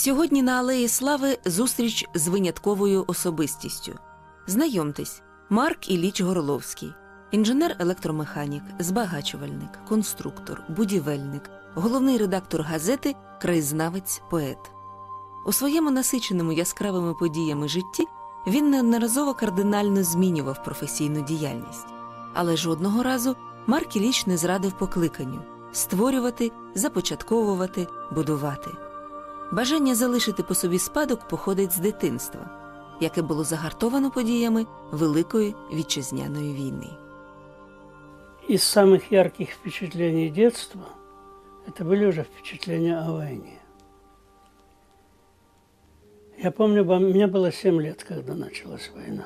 Сьогодні на Алеї Слави зустріч з винятковою особистістю. Знайомтесь, Марк Іліч Горловський, інженер-електромеханік, збагачувальник, конструктор, будівельник, головний редактор газети, краєзнавець, поет. У своєму насиченому яскравими подіями житті він неодноразово кардинально змінював професійну діяльність. Але жодного разу Марк Іліч не зрадив покликанню створювати, започатковувати, будувати. Бажання залишити по собі спадок походить з дитинства, яке було загартовано подіями Великої вітчизняної війни. Из самых ярких впечатлений детства это были уже впечатления о войне. Я помню, бом- мне было 7 лет, когда началась война.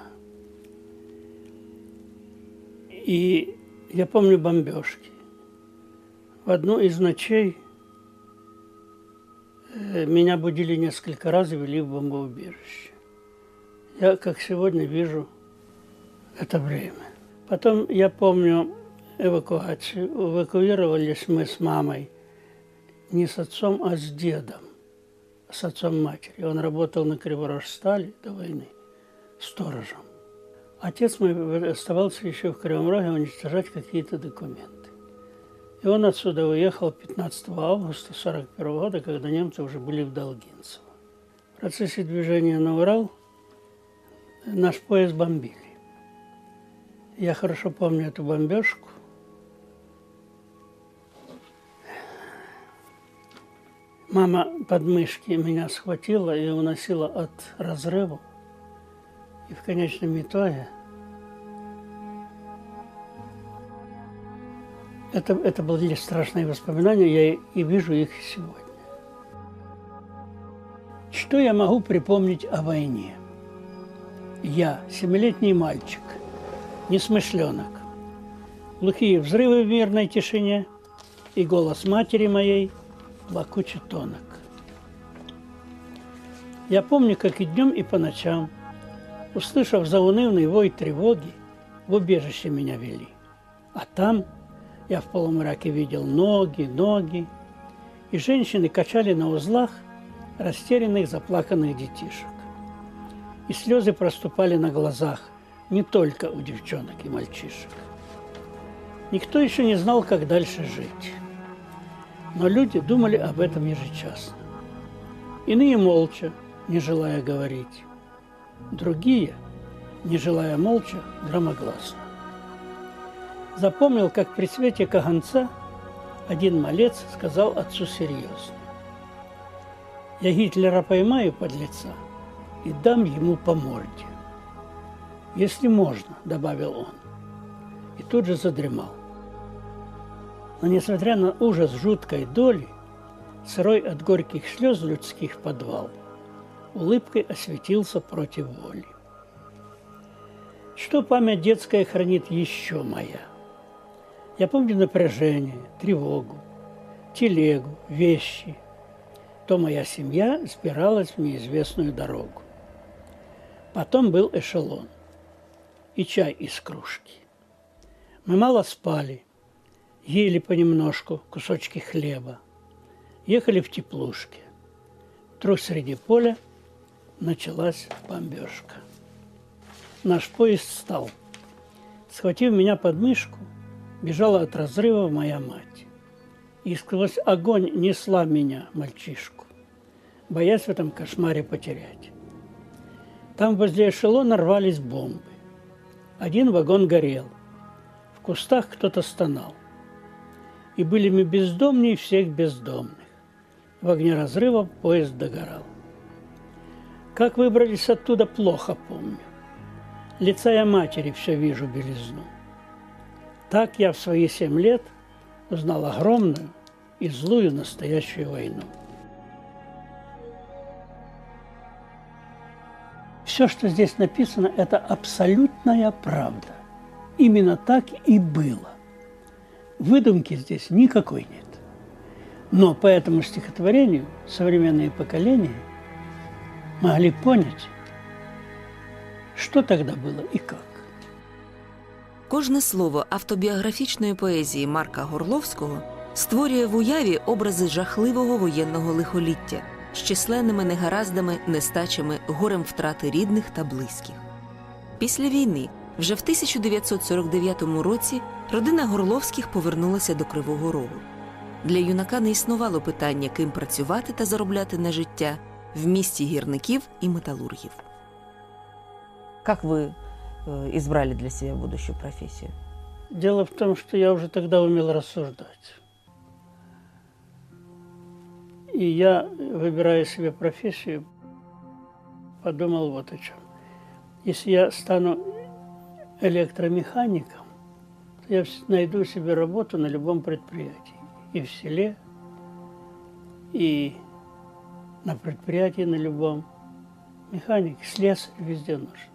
И я помню бомбежки. В одну из ночей э, меня будили несколько раз и вели в бомбоубежище. Я, как сегодня, вижу это время. Потом я помню эвакуацию. Эвакуировались мы с мамой не с отцом, а с дедом, с отцом матери. Он работал на Криворожстале до войны сторожем. Отец мой оставался еще в Кривом Роге уничтожать какие-то документы. И он отсюда уехал 15 августа 1941 года, когда немцы уже были в Долгинцево. В процессе движения на Урал наш поезд бомбили. Я хорошо помню эту бомбежку. Мама под мышки меня схватила и уносила от разрыва. И в конечном итоге это, это были страшные воспоминания, я и- вижу их сегодня. Что я могу припомнить о войне? Я, семилетний мальчик, несмышленок. Глухие взрывы в мирной тишине и голос матери моей плакучий тонок. Я помню, как и днем, и по ночам, услышав заунывный вой тревоги, в убежище меня вели. А там я в полумраке видел ноги, ноги, и женщины качали на узлах растерянных, заплаканных детишек. И слезы проступали на глазах не только у девчонок и мальчишек. Никто еще не знал, как дальше жить. Но люди думали об этом ежечасно. Иные молча, не желая говорить. Другие, не желая молча, громогласно. Запомнил, как при свете каганца один малец сказал отцу серьезно. «Я Гитлера поймаю подлеца и дам ему по морде. Если можно, добавил он. И тут же задремал. Но несмотря на ужас жуткой доли, сырой от горьких слез людских подвал, улыбкой осветился против воли. Что память детская хранит еще моя? Я помню напряжение, тревогу, телегу, вещи. То моя семья сбиралась в неизвестную дорогу. Потом был эшелон и чай из кружки. Мы мало спали, ели понемножку кусочки хлеба, ехали в теплушке. Вдруг среди поля началась бомбежка. Наш поезд встал. Схватив меня под мышку, бежала от разрыва моя мать. И сквозь огонь несла меня, мальчишку, боясь в этом кошмаре потерять. Там возле эшелона рвались бомбы. Один вагон горел. В кустах кто-то стонал. И были мы бездомнее всех бездомных. В огне разрыва поезд догорал. Как выбрались оттуда, плохо помню. Лица я матери все вижу белизну. Так я в свои семь лет узнал огромную и злую настоящую войну. Все, что здесь написано, это абсолютная правда. Именно так и было. Выдумки здесь никакой нет. Но по этому стихотворению современные поколения могли понять, что тогда было и как. Кожне слово автобіографічної поезії Марка Горловського створює в уяві образи жахливого воєнного лихоліття, з численними негараздами, нестачами, горем втрати рідних та близьких. Після війни, вже в 1949 році, родина Горловських повернулася до Кривого Рогу. Для юнака не існувало питання, ким працювати та заробляти на життя в місті гірників і металургів. Вы э, избрали для себя будущую профессию? Дело в том, что я уже тогда умел рассуждать. И я, выбирая себе профессию, подумал вот о чем. Если я стану электромехаником, то я найду себе работу на любом предприятии. И в селе, и на предприятии на любом. Механик, слесарь везде нужен.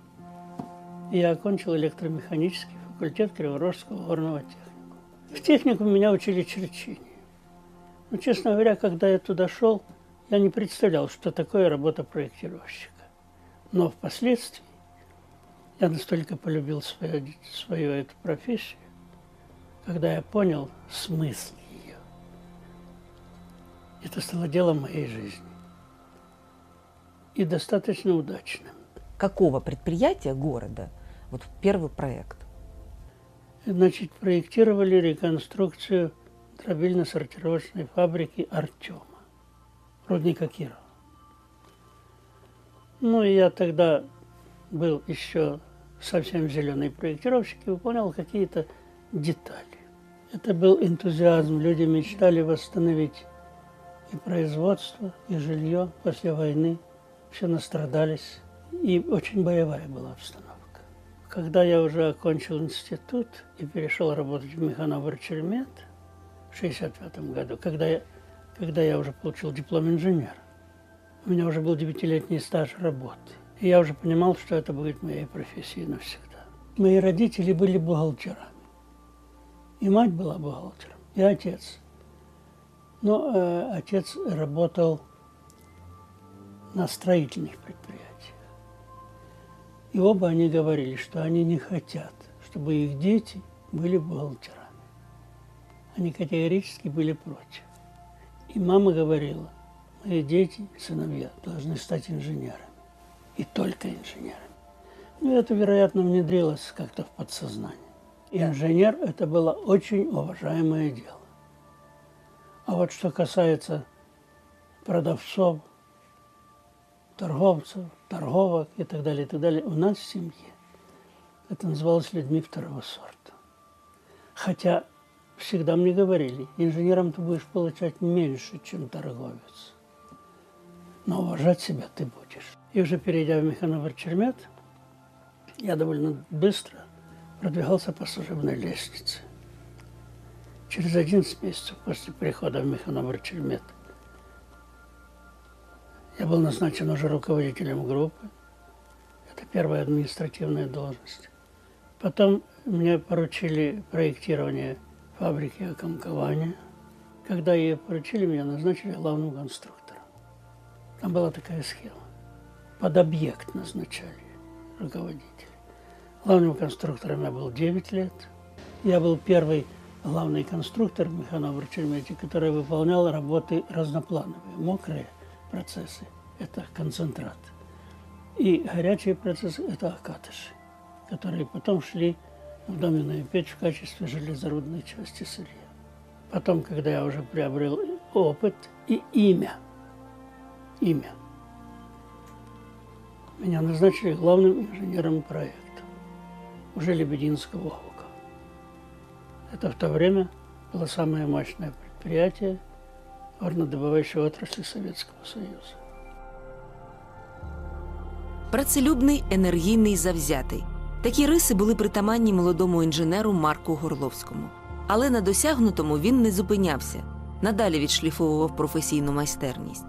Я окончил электромеханический факультет Криворожского горного техникума. В технику меня учили черчению. Но, честно говоря, когда я туда шел, я не представлял, что такое работа проектировщика. Но впоследствии я настолько полюбил свою, свою эту профессию, когда я понял смысл ее. Это стало делом моей жизни. И достаточно удачным. Какого предприятия города? Вот первый проект. Значит, проектировали реконструкцию дробильно-сортировочной фабрики «Артема», рудника Кирова. Ну, и я тогда был еще совсем зеленый проектировщик и выполнял какие-то детали. Это был энтузиазм. Люди мечтали восстановить и производство, и жилье после войны. Все настрадались. И очень боевая была обстановка. Когда я уже окончил институт и перешел работать в механоборчермет в 1965 году, когда я, когда я уже получил диплом инженера, у меня уже был девятилетний стаж работы. И я уже понимал, что это будет моей профессией навсегда. Мои родители были бухгалтерами. И мать была бухгалтером, и отец. Но э, отец работал на строительных предприятиях. И оба они говорили, что они не хотят, чтобы их дети были бухгалтерами. Они категорически были против. И мама говорила, мои дети, сыновья, должны стать инженерами. И только инженерами. Ну, это, вероятно, внедрилось как-то в подсознание. И инженер – это было очень уважаемое дело. А вот что касается продавцов, торговцев, торговок и так далее, и так далее, у нас в семье это называлось людьми второго сорта. Хотя всегда мне говорили, инженером ты будешь получать меньше, чем торговец. Но уважать себя ты будешь. И уже перейдя в механоборчермет, я довольно быстро продвигался по служебной лестнице. Через 11 месяцев после прихода в механоборчермет я был назначен уже руководителем группы. Это первая административная должность. Потом мне поручили проектирование фабрики окомкования. Когда ее поручили, меня назначили главным конструктором. Там была такая схема. Под объект назначали руководителя. Главным конструктором я был 9 лет. Я был первый главный конструктор в механоборчермете, который выполнял работы разноплановые, мокрые процессы – это концентрат. И горячие процессы – это окатыши, которые потом шли в доменную печь в качестве железорудной части сырья. Потом, когда я уже приобрел опыт и имя, имя, меня назначили главным инженером проекта уже Лебединского округа. Это в то время было самое мощное предприятие горнодобывающей отрасли Советского Союза. Працелюбний, енергійний, завзятий. Такі риси були притаманні молодому інженеру Марку Горловському. Але на досягнутому він не зупинявся, надалі відшліфовував професійну майстерність.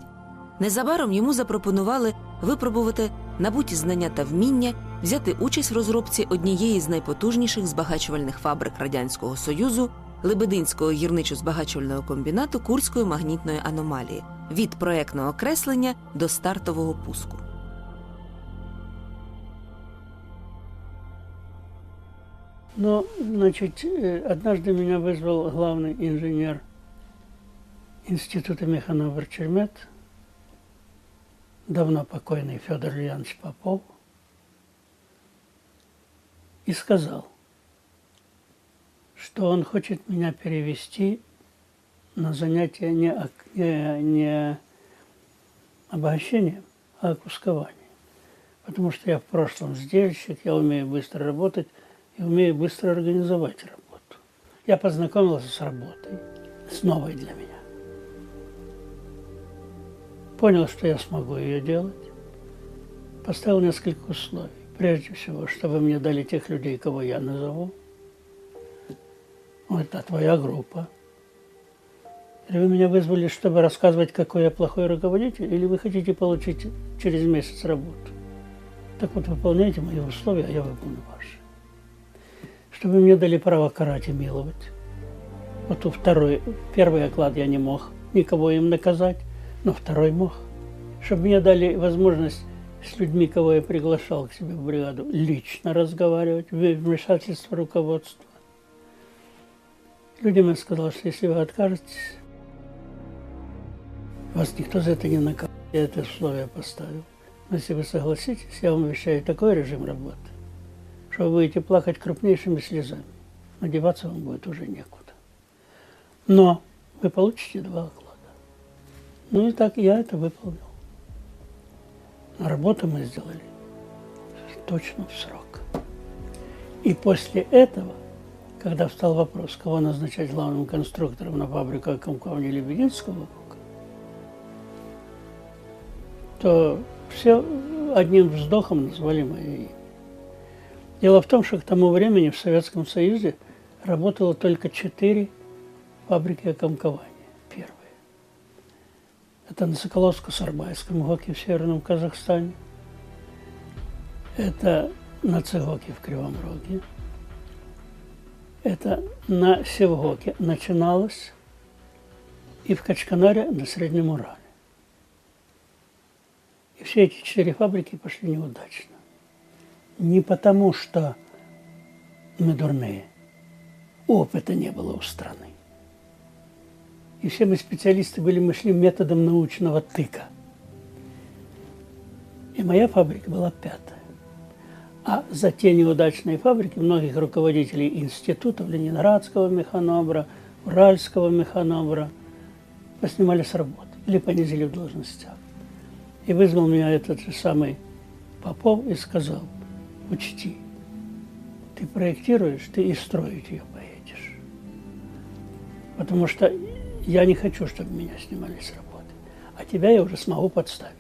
Незабаром йому запропонували випробувати набуті знання та вміння, взяти участь в розробці однієї з найпотужніших збагачувальних фабрик Радянського Союзу Лебединського гірничо-збагачувального комбінату Курської магнітної аномалії від проектного креслення до стартового пуску. Но, значит, э, однажды меня вызвал главный инженер Института механоборчермет давно покойный Федор Ильянович Попов и сказал, Что он хочет меня перевести на занятия не, не, не обогащением, а кускованием. Потому что я в прошлом сдельщик, я умею быстро работать и умею быстро организовать работу. Я познакомился с работой, с новой для меня. Понял, что я смогу ее делать. Поставил несколько условий. Прежде всего, чтобы мне дали тех людей, кого я назову. Ну, это твоя группа. Или вы меня вызвали, чтобы рассказывать, какой я плохой руководитель, или вы хотите получить через месяц работу. Так вот, выполняйте мои условия, а я выполню ваши. Чтобы мне дали право карать и миловать. Вот у второй, первый оклад я не мог никого им наказать, но второй мог. Чтобы мне дали возможность с людьми, кого я приглашал к себе в бригаду, лично разговаривать, вмешательство руководства. Людям я сказал, что если вы откажетесь, вас никто за это не накажет. Я это условие поставил. Но если вы согласитесь, я вам обещаю такой режим работы, что вы будете плакать крупнейшими слезами. Но деваться вам будет уже некуда. Но вы получите два оклада. Ну и так я это выполнил. Но работу мы сделали точно в срок. И после этого, когда встал вопрос, кого назначать главным конструктором на фабрику Комковни Лебединского то все одним вздохом назвали мое имя. Дело в том, что к тому времени в Советском Союзе работало только четыре фабрики окомкования. Первые. Это на Соколовско-Сарбайском ГОКе в Северном Казахстане. Это на Цегоке в Кривом Роге. Это на Севгоке начиналось и в Качканаре на Среднем Урале. И все эти четыре фабрики пошли неудачно. Не потому, что мы дурные. Опыта не было у страны. И все мы специалисты были, мы шли методом научного тыка. И моя фабрика была пятая. А за те неудачные фабрики многих руководителей институтов Ленинградского механобра, Уральского механобра поснимали с работы или понизили в должностях. И вызвал меня этот же самый Попов и сказал, учти, ты проектируешь, ты и строить ее поедешь. Потому что я не хочу, чтобы меня снимали с работы. А тебя я уже смогу подставить.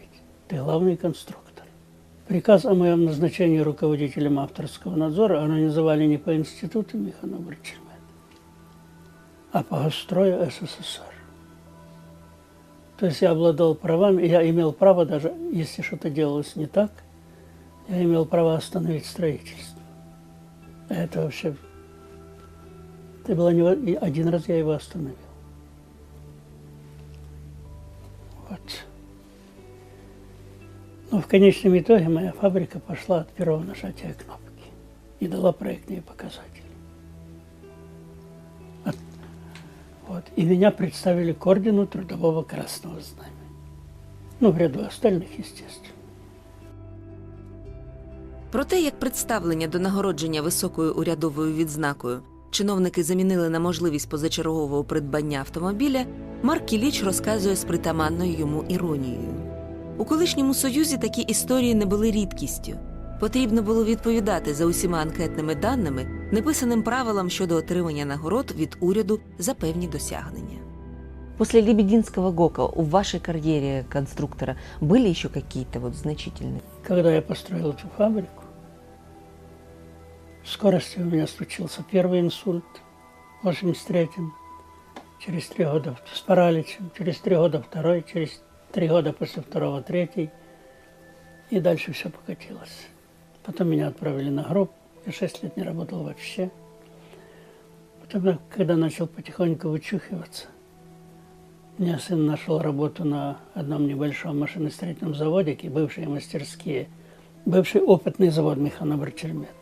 Ты главный конструктор. Приказ о моем назначении руководителем авторского надзора организовали не по институту механобра Чельмет, а по Госстрою СССР. То есть я обладал правами, я имел право даже, если что-то делалось не так, я имел право остановить строительство. А Это вообще... Это было не... Один раз я его остановил. Но в конечном итоге моя фабрика пошла от первого нажатия кнопки и дала проектные показатели. От- Вот. И меня представили к ордену Трудового Красного Знамени. Ну, в ряду остальных, естественно. Про те, як представлення до нагородження високою урядовою відзнакою чиновники замінили на можливість позачергового придбання автомобіля, Марк Кіліч розказує з притаманною йому іронією. У колишньому союзі такі історії не були рідкістю. Потрібно було відповідати за усіма анкетними даними, неписаним правилам щодо отримання нагород від уряду за певні досягнення. После Лебединского ГОКа в вашей карьере конструктора были еще какие-то вот значительные? Когда я построил эту фабрику, в скорости у меня случился первый инсульт в 83-м, через три года с параличем, через три года второй, через три года после второго третий, и дальше все покатилось. Потом меня отправили на гроб, я шесть лет не работал вообще. Потом, когда начал потихоньку вычухиваться, у меня сын нашел работу на одном небольшом машиностроительном заводике, бывшие мастерские, бывший опытный завод механобр Чермета.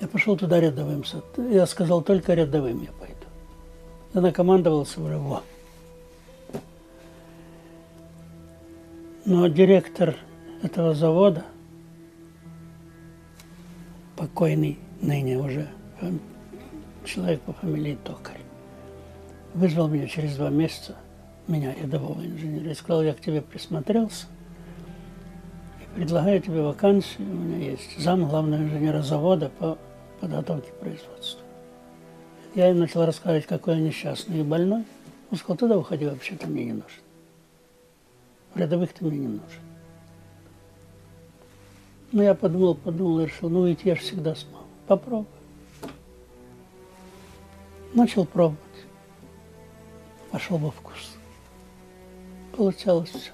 Я пошел туда рядовым. Я сказал, только рядовым я пойду. Я накомандовался уже, во. Но директор этого завода, покойный ныне уже человек по фамилии Токарь, вызвал меня через два месяца, меня, рядового инженера, и сказал, я к тебе присмотрелся, и предлагаю тебе вакансию, у меня есть зам главного инженера завода по подготовке производства. Я им начал рассказывать, какой я несчастный и больной. Он сказал, туда уходи, вообще ты мне не нужен. В рядовых ты мне не нужен. Ну, я подумал, подумал и решил, ну, ведь я же всегда смогу. Попробую. Начал пробовать. Пошел во вкус. Получалось все.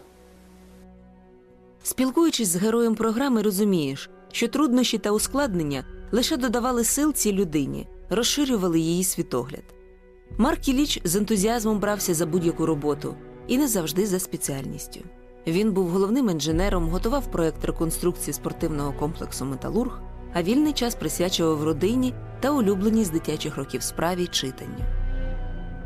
Спілкуючись з героєм програми, розумієш, що труднощі та ускладнення лише додавали сил цій людині, розширювали її світогляд. Марк Іліч з ентузіазмом брався за будь-яку роботу і не завжди за спеціальністю. Він був головним інженером, готував проект реконструкції спортивного комплексу Металург, а вільний час присвячував родині та улюбленій з дитячих років справі читанню.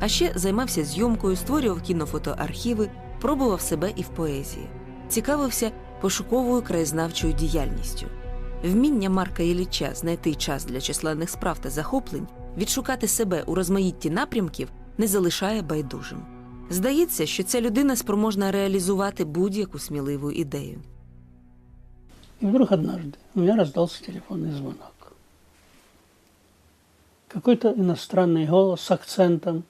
А ще займався зйомкою, створював кінофотоархіви, пробував себе і в поезії, цікавився пошуковою краєзнавчою діяльністю. Вміння Марка Ілліча знайти час для численних справ та захоплень, відшукати себе у розмаїтті напрямків не залишає байдужим. Здається, що ця людина спроможна реалізувати будь-яку сміливу ідею. И вдруг однажды у меня раздался телефонный звонок. Какой-то иностранный голос с акцентом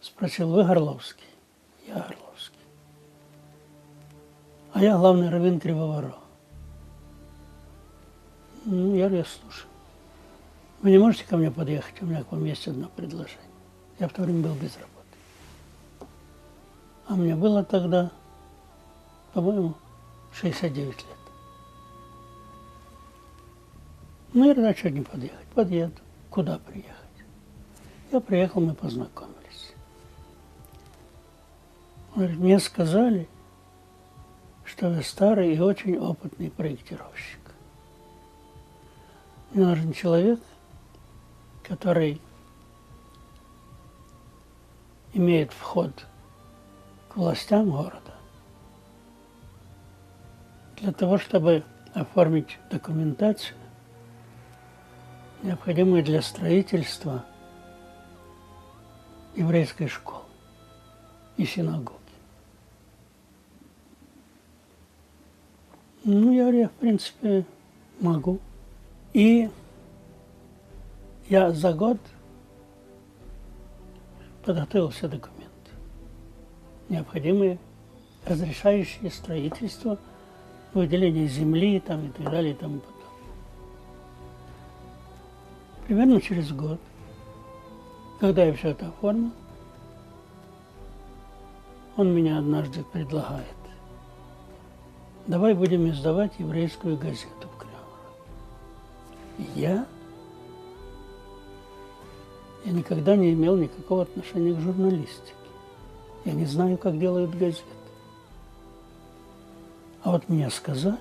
спросил, вы Горловский? Я Горловский. А я главный раввин Кривого Рога. Ну, я, говорю, я слушаю. Вы не можете ко мне подъехать? У меня к вам есть одно предложение. Я в то время был без работы. А мне было тогда, по-моему, 69 лет. Ну, я что не подъехать? Подъеду. Куда приехать? Я приехал, мы познакомились. Он говорит, мне сказали, что вы старый и очень опытный проектировщик. Мне нужен человек, который имеет вход властям города для того, чтобы оформить документацию, необходимую для строительства еврейской школы и синагоги. Ну, я говорю, я, в принципе, могу. И я за год подготовил все документы, необходимые, разрешающие строительство, выделение земли там, и так далее и тому подобное. Примерно через год, когда я все это оформил, он меня однажды предлагает. Давай будем издавать еврейскую газету в Кривом Роге». И Я? Я никогда не имел никакого отношения к журналистике. Я не знаю, как делают газеты. А вот мне сказали,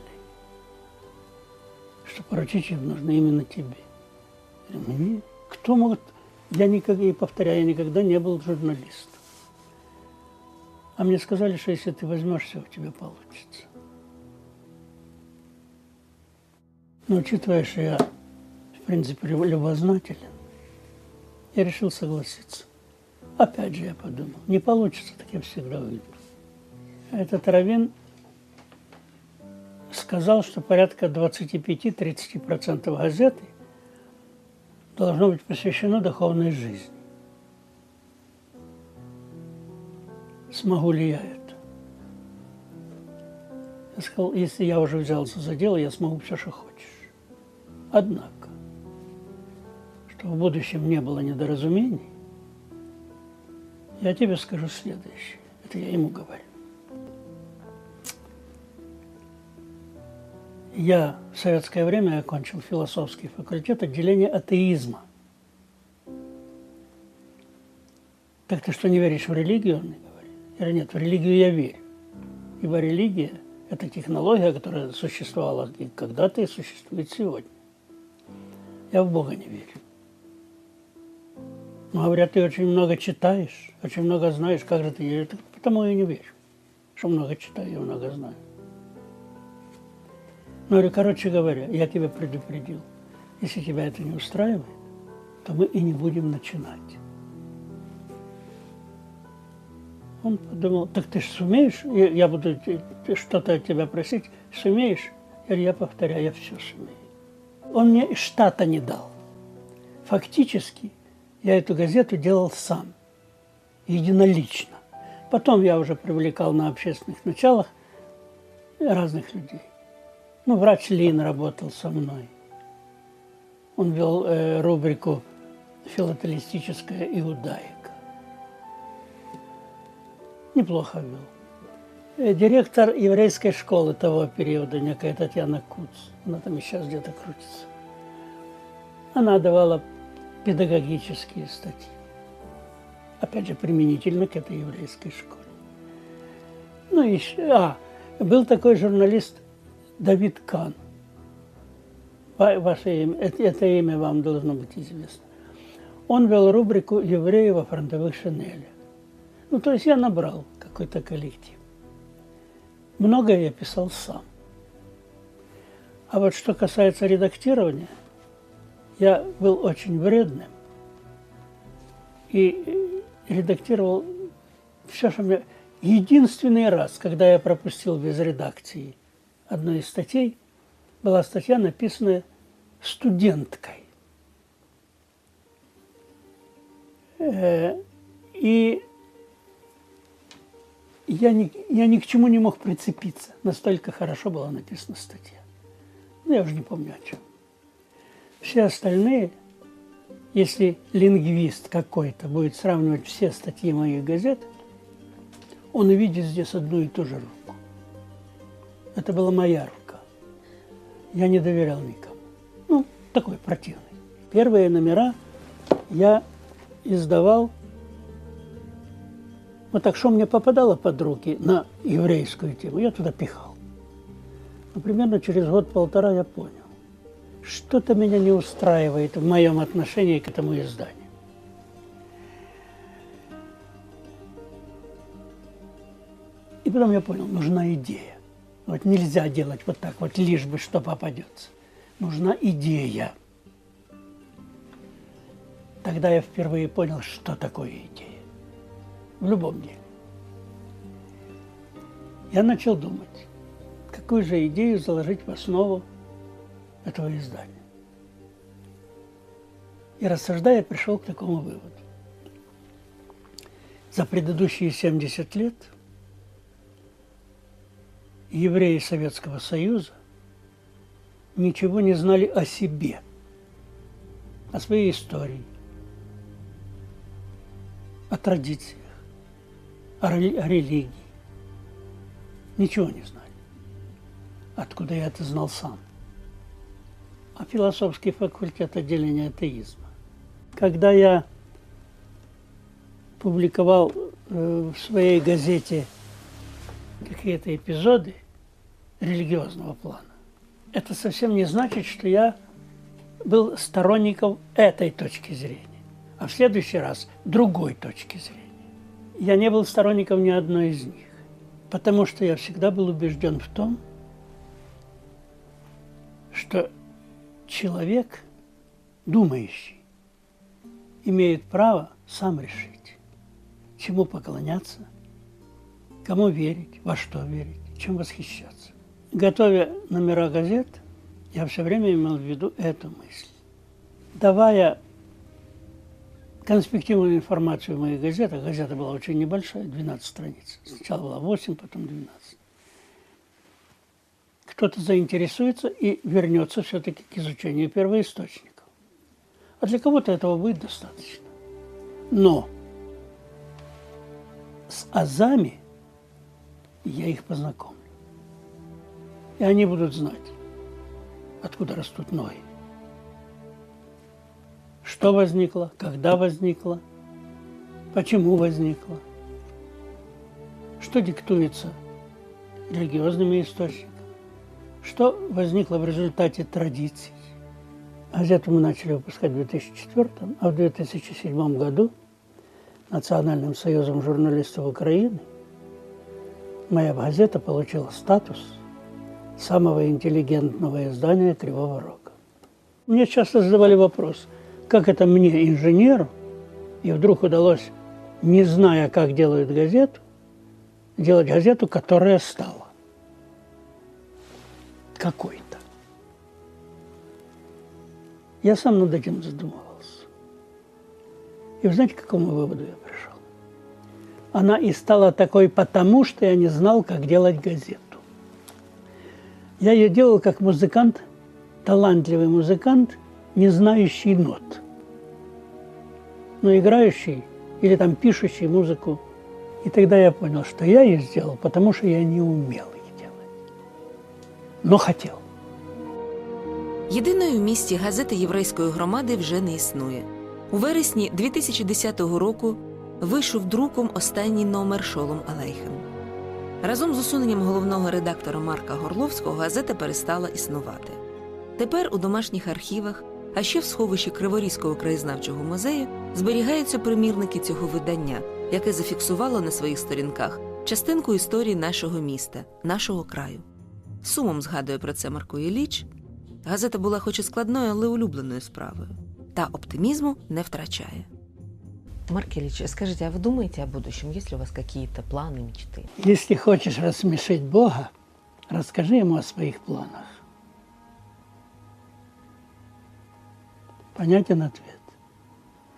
что поручить их нужно именно тебе. Мне? Кто может... Я никогда, и повторяю, я никогда не был журналистом. А мне сказали, что если ты возьмешься, у тебя получится. Но учитывая, что я, в принципе, любознателен, я решил согласиться. Опять же я подумал, не получится, так я всегда уйду. Этот раввин сказал, что порядка 25-30% газеты должно быть посвящено духовной жизни. Смогу ли я это? Я сказал, если я уже взялся за дело, я смогу все, что хочешь. Однако, чтобы в будущем не было недоразумений, я тебе скажу следующее. Это я ему говорю. Я в советское время окончил философский факультет отделения атеизма. Так ты что, не веришь в религию? Он мне говорит. Я говорю, нет, в религию я верю. Ибо религия – это технология, которая существовала и когда-то и существует сегодня. Я в Бога не верю. Говорят, ты очень много читаешь, очень много знаешь, как же ты веришь. Потому я не верю. что много читаю и много знаю. Ну, или, короче говоря, я тебя предупредил. Если тебя это не устраивает, то мы и не будем начинать. Он подумал, так ты же сумеешь? Я, буду что-то от тебя просить. Сумеешь? Я говорю, я повторяю, я все сумею. Он мне штата не дал. Фактически я эту газету делал сам, единолично. Потом я уже привлекал на общественных началах разных людей. Ну, врач Лин работал со мной. Он вел э, рубрику «Филателистическая иудаика». Неплохо вел. Э, Директор еврейской школы того периода, некая Татьяна Куц, она там и сейчас где-то крутится. Она давала педагогические статьи. Опять же, применительно к этой еврейской школе. Ну, еще, а, был такой журналист Давид Кан. Ва- Ваше имя, это, это имя вам должно быть известно. Он вел рубрику «Евреи во фронтовых шинелях». Ну, то есть я набрал какой-то коллектив. Многое я писал сам. А вот что касается редактирования, я был очень вредным и э, редактировал все, что мне... Единственный раз, когда я пропустил без редакции одной из статей, была статья, написанная студенткой. Э, И я ни, я ни к чему не мог прицепиться. Настолько хорошо была написана статья. Ну, я уже не помню о чем. Все остальные, если лингвист какой-то будет сравнивать все статьи моих газет, он увидит здесь одну и ту же руку. Это была моя рука. Я не доверял никому. Ну, такой противный. Первые номера я издавал вот так, что мне попадало под руки на еврейскую тему, я туда пихал. Но примерно через год-полтора я понял, что-то меня не устраивает в моем отношении к этому изданию. И потом я понял, нужна идея. Вот нельзя делать вот так вот, лишь бы что попадется. Нужна идея. Тогда я впервые понял, что такое идея. В любом деле. Я начал думать, какую же идею заложить в основу этого издания. И рассуждая, пришел к такому выводу. За предыдущие 70 лет евреи Советского Союза ничего не знали о себе, о своей истории, о традициях, о рели- о религии. Ничего не знали. Откуда я это знал сам? А философский факультет отделения атеизма. Когда я публиковал э, в своей газете какие-то эпизоды религиозного плана, это совсем не значит, что я был сторонником этой точки зрения, а в следующий раз другой точки зрения. Я не был сторонником ни одной из них, потому что я всегда был убежден в том, что человек, думающий, имеет право сам решить, чему поклоняться, кому верить, во что верить, чем восхищаться. Готовя номера газет, я все время имел в виду эту мысль. Давая конспективную информацию в моих газетах, газета была очень небольшая, 12 страниц. Сначала была 8, потом 12. Кто-то заинтересуется и вернется все-таки к изучению первоисточников. А для кого-то этого будет достаточно. Но с азами я их познакомлю. И они будут знать, откуда растут ноги. Что возникло, когда возникло, почему возникло, что диктуется религиозными источниками, что возникло в результате традиций. Газету мы начали выпускать в 2004, а в 2007 году Национальным союзом журналистов Украины моя газета получила статус самого интеллигентного издания Кривого Рога. Мне часто задавали вопрос, как это мне, инженеру, и вдруг удалось, не зная, как делают газету, делать газету, которая стала какой-то. Я сам над этим задумывался. И вы знаете, к какому выводу я пришел? Она и стала такой потому, что я не знал, как делать газету. Я ее делал как музыкант, талантливый музыкант, не знающий нот, но играющий или там пишущий музыку. И тогда я понял, что я ее сделал, потому что я не умел но хотел. Єдиної в місті газети єврейської громади вже не існує. У вересні 2010 року вийшов друком останній номер Шолом Алейхем. Разом з усуненням головного редактора Марка Горловського газета перестала існувати. Тепер у домашніх архівах, а ще в сховищі Криворізького краєзнавчого музею зберігаються примірники цього видання, яке зафіксувало на своїх сторінках частинку історії нашого міста, нашого краю. З Сумом згадує про це Марко Ілліч. Газета була хоч і складною, але улюбленою справою. Та оптимізму не втрачає. Марк Ильич, скажите, а вы думаете о будущем? Есть ли у вас какие-то планы, мечты? Если хочешь рассмешить Бога, расскажи ему о своих планах. Понятен ответ.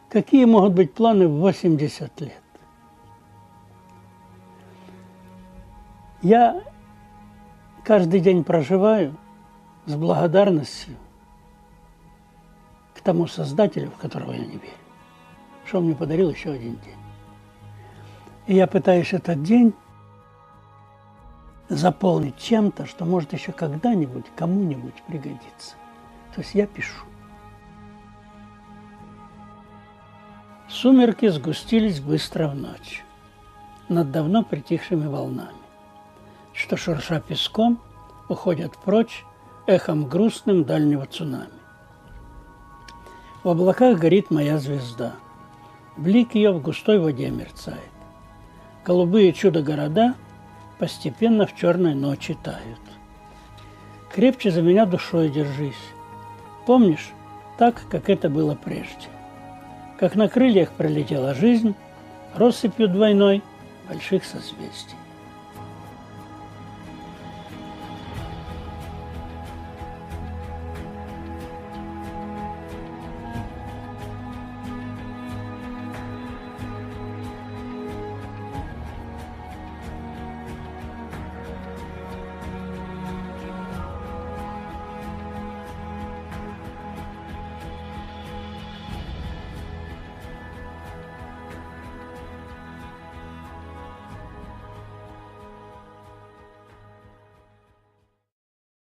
Какие могут быть планы в 80 лет? Я каждый день проживаю с благодарностью к тому Создателю, в которого я не верю, что он мне подарил еще один день. И я пытаюсь этот день заполнить чем-то, что может еще когда-нибудь кому-нибудь пригодиться. То есть я пишу. Сумерки сгустились быстро в ночь над давно притихшими волнами, что, шурша песком, уходят прочь эхом грустным дальнего цунами. В облаках горит моя звезда. Блик ее в густой воде мерцает. Голубые чудо-города постепенно в черной ночи тают. Крепче за меня душой держись. Помнишь, так, как это было прежде. Как на крыльях пролетела жизнь, россыпью двойной больших созвездий.